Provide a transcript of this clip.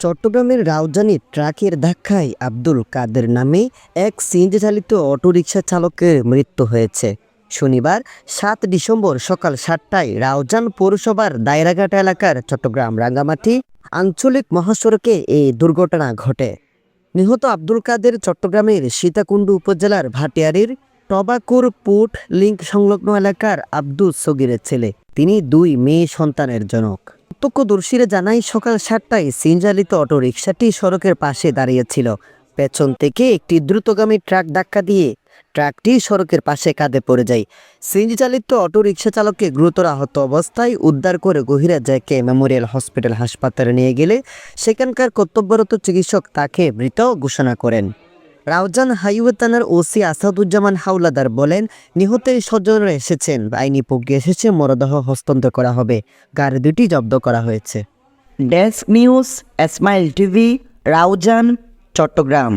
চট্টগ্রামের রাউজানি ট্রাকের ধাক্কায় আব্দুল কাদের নামে এক সিএনজি চালিত অটোরিকশা চালকের মৃত্যু হয়েছে। শনিবার, সাত ডিসেম্বর সকাল সাতটায় রাউজান পৌরসভার দায়রাঘাট এলাকার চট্টগ্রাম রাঙ্গামাটি আঞ্চলিক মহাসড়কে এই দুর্ঘটনা ঘটে। নিহত আব্দুল কাদের চট্টগ্রামের সীতাকুণ্ড উপজেলার ভাটিয়ারির টবাকুর পুট লিঙ্ক সংলগ্ন এলাকার আব্দুল সগিরের ছেলে। তিনি দুই মেয়ে সন্তানের জনক। প্রত্যক্ষদর্শীরা জানায়, সকাল সাতটায় সিনজালিত অটো রিকশাটি সড়কের পাশে দাঁড়িয়েছিল। পেছন থেকে একটি দ্রুতগামী ট্রাক ধাক্কা দিয়ে ট্রাকটি সড়কের পাশে কাঁধে পড়ে যায়। সিএনজি চালিত অটো রিকশা চালককে গুরুতর আহত অবস্থায় উদ্ধার করে গহিরা জায়কে মেমোরিয়াল হসপিটাল হাসপাতালে নিয়ে গেলে সেখানকার কর্তব্যরত চিকিৎসক তাকে মৃত ঘোষণা করেন। রাউজান হাইওয়ে থানার ওসি আসাদুজ্জামান হাওলাদার বলেন, নিহতের স্বজনরা এসেছেন আইনি প্রক্রিয়া এসেছে, মরদেহ হস্তান্তর করা হবে। গার দুটি জব্দ করা হয়েছে। ডেস্ক নিউজ, এসমাইল টিভি, রাউজান, চট্টগ্রাম।